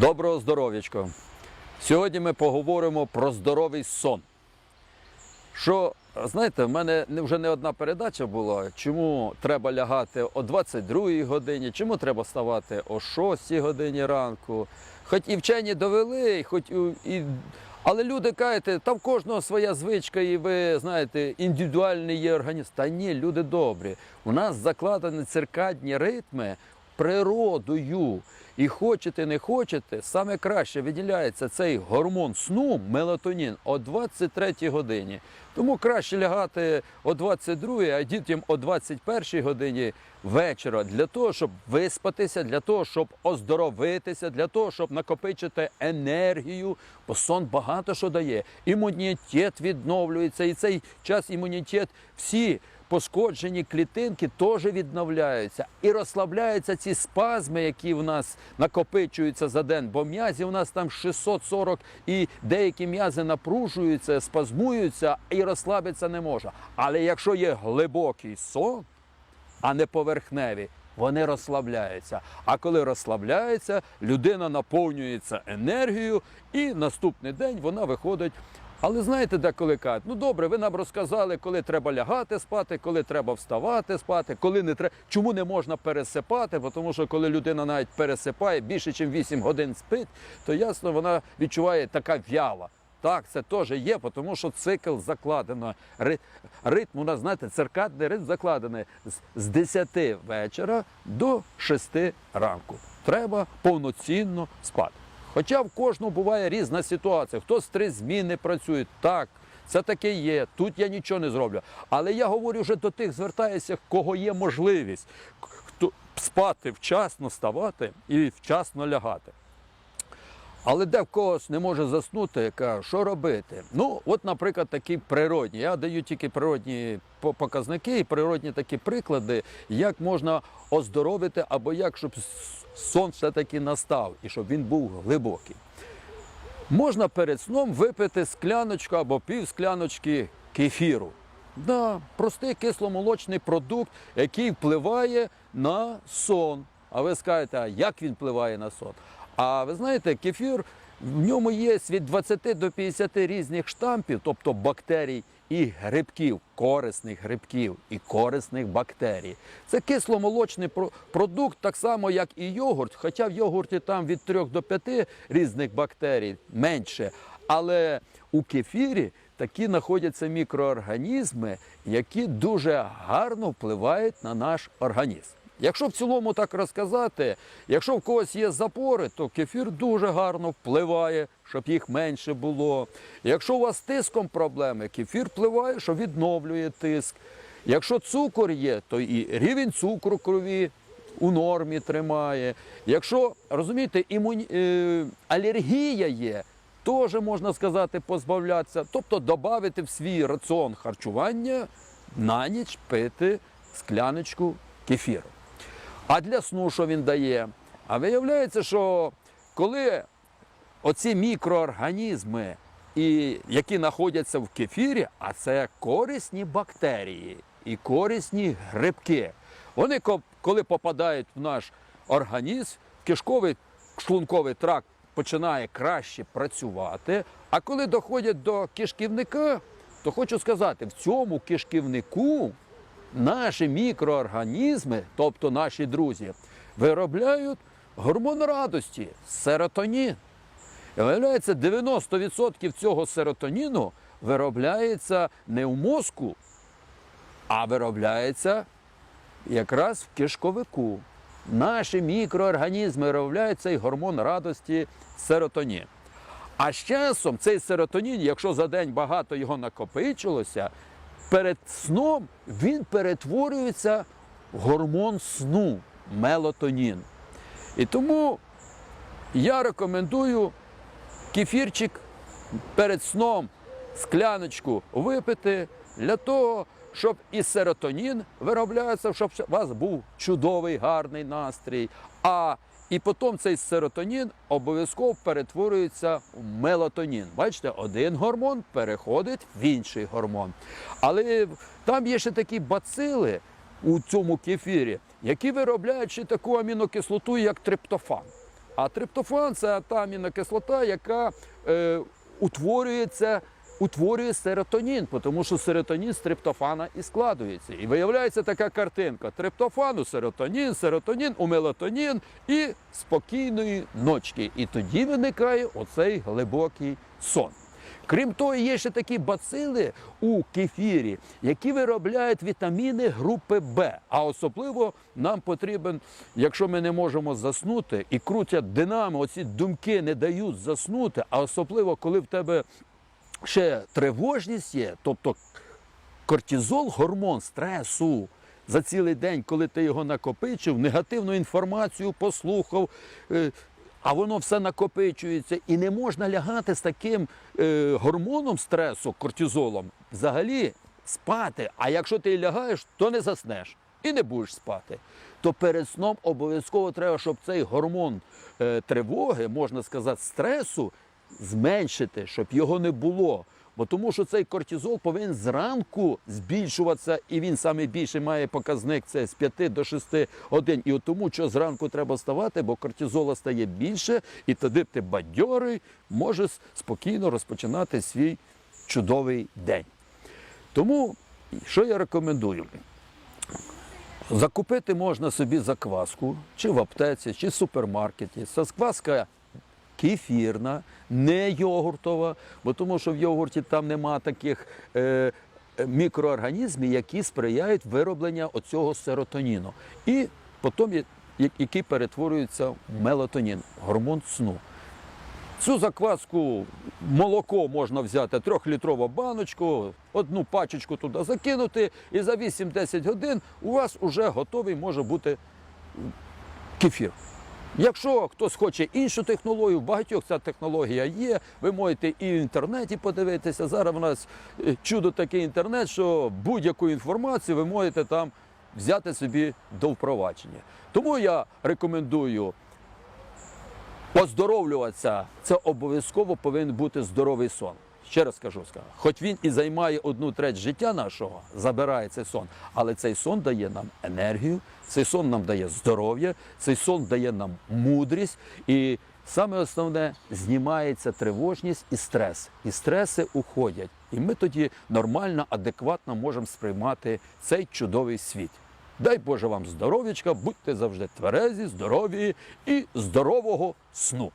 Доброго здоров'ячка! Сьогодні ми поговоримо про здоровий сон. Що, знаєте, в мене вже не одна передача була, чому треба лягати о 22 годині, чому треба вставати о 6 годині ранку. Хоч і вчені довели, хоч і... але люди кажуть, там в кожного своя звичка, і ви знаєте, індивідуальний є організм. Та ні, люди добрі. У нас закладені циркадні ритми природою. І хочете, не хочете, саме краще виділяється цей гормон сну, мелатонін, о 23 годині. Тому краще лягати о 22, а дітям о 21 годині вечора для того, щоб виспатися, для того, щоб оздоровитися, для того, щоб накопичити енергію. Бо сон багато що дає. Імунітет відновлюється, і цей час імунітет всі пошкоджені клітинки теж відновляються і розслабляються ці спазми, які в нас накопичуються за день. Бо м'язів у нас там 640 і деякі м'язи напружуються, спазмуються і розслабитися не може. Але якщо є глибокий сон, а не поверхневі. Вони розслабляються. А коли розслабляються, людина наповнюється енергією, і наступний день вона виходить. Але знаєте, деколи кажуть, ну добре, ви нам розказали, коли треба лягати спати, коли треба вставати спати, коли не треба. Чому не можна пересипати? Бо Тому що коли людина навіть пересипає більше, ніж 8 годин спить, то ясно вона відчуває така в'яла. Так, це теж є, тому що цикл закладено. Ри- Ритм у нас, знаєте, циркадний ритм закладений з 10 вечора до 6 ранку. Треба повноцінно спати. Хоча в кожного буває різна ситуація. Хтось три зміни працює, так. Це таке є, тут я нічого не зроблю. Але я говорю вже до тих, звертаюся, кого є можливість хто спати вчасно, вставати і вчасно лягати. Але де в когось не може заснути, я кажу, що робити? Ну, от, наприклад, такі природні. Я даю тільки природні показники і природні такі приклади, як можна оздоровити або як, щоб сон все-таки настав і щоб він був глибокий. Можна перед сном випити скляночку або пів скляночки кефіру. Да, простий кисломолочний продукт, який впливає на сон. А ви скажете, а як він впливає на сон? А ви знаєте, кефір в ньому є від 20 до 50 різних штампів, тобто бактерій і грибків, корисних грибків і корисних бактерій. Це кисломолочний продукт, так само як і йогурт, хоча в йогурті там від 3 до 5 різних бактерій менше. Але у кефірі такі знаходяться мікроорганізми, які дуже гарно впливають на наш організм. Якщо в цілому так розказати, якщо в когось є запори, то кефір дуже гарно впливає, щоб їх менше було. Якщо у вас з тиском проблеми, кефір впливає, що відновлює тиск. Якщо цукор є, то і рівень цукру крові у нормі тримає. Якщо розумієте, імуні... е, алергія є, теж можна сказати, позбавлятися, тобто додати в свій раціон харчування на ніч пити скляночку кефіру. А для сну що він дає? А виявляється, що коли оці мікроорганізми, які знаходяться в кефірі, а це корисні бактерії і корисні грибки, вони коли попадають в наш організм, кишковий шлунковий тракт починає краще працювати. А коли доходять до кишківника, то хочу сказати, в цьому кишківнику наші мікроорганізми, тобто наші друзі, виробляють гормон радості серотонін. І виявляється, 90% цього серотоніну виробляється не в мозку, а виробляється якраз в кишковику. Наші мікроорганізми виробляють цей гормон радості серотонін. А з часом цей серотонін, якщо за день багато його накопичилося, перед сном він перетворюється в гормон сну мелатонін. І тому я рекомендую кефірчик перед сном скляночку випити для того, щоб і серотонін вироблявся, щоб у вас був чудовий, гарний настрій. А і потім цей серотонін обов'язково перетворюється в мелатонін. Бачите, один гормон переходить в інший гормон. Але там є ще такі бацили у цьому кефірі, які виробляють ще таку амінокислоту, як триптофан. А триптофан це та амінокислота, яка е, утворюється. Утворює серотонін, тому що серотонін з триптофана і складується. І виявляється така картинка: триптофан серотонін, серотонін у мелатонін і спокійної ночки. І тоді виникає оцей глибокий сон. Крім того, є ще такі бацили у кефірі, які виробляють вітаміни групи Б. А особливо нам потрібен, якщо ми не можемо заснути і крутять динамо, оці думки не дають заснути, а особливо коли в тебе ще тривожність є, тобто кортизол, гормон стресу. За цілий день, коли ти його накопичив, негативну інформацію послухав, е, а воно все накопичується, і не можна лягати з таким е, гормоном стресу, кортизолом, взагалі спати. А якщо ти лягаєш, то не заснеш і не будеш спати. То перед сном обов'язково треба, щоб цей гормон е, тривоги, можна сказати, стресу, зменшити, щоб його не було. Бо тому що цей кортизол повинен зранку збільшуватися, і він саме більше має показник це з 5 до 6 годин. І от тому, що зранку треба вставати, бо кортизола стає більше, і тоді ти бадьорий, можеш спокійно розпочинати свій чудовий день. Тому що я рекомендую? Закупити можна собі закваску, чи в аптеці, чи в супермаркеті. Закваска кефірна, не йогуртова, бо тому що в йогурті там нема таких е, мікроорганізмів, які сприяють виробленню оцього серотоніну. І потім, який перетворюється в мелатонін, гормон сну. Цю закваску молоко можна взяти трьохлітрову баночку, одну пачечку туди закинути, і за 8-10 годин у вас вже готовий може бути кефір. Якщо хтось хоче іншу технологію, в багатьох ця технологія є. Ви можете і в інтернеті подивитися. Зараз в нас е, чудо такий інтернет, що будь-яку інформацію ви можете там взяти собі до впровадження. Тому я рекомендую оздоровлюватися. Це обов'язково повинен бути здоровий сон. Ще раз кажу, скажу, хоч він і займає одну треть життя нашого, забирає цей сон, але цей сон дає нам енергію, цей сон нам дає здоров'я, цей сон дає нам мудрість, і саме основне знімається тривожність і стрес. І стреси уходять. І ми тоді нормально, адекватно можемо сприймати цей чудовий світ. Дай Боже вам здоров'ячка, будьте завжди тверезі, здорові і здорового сну.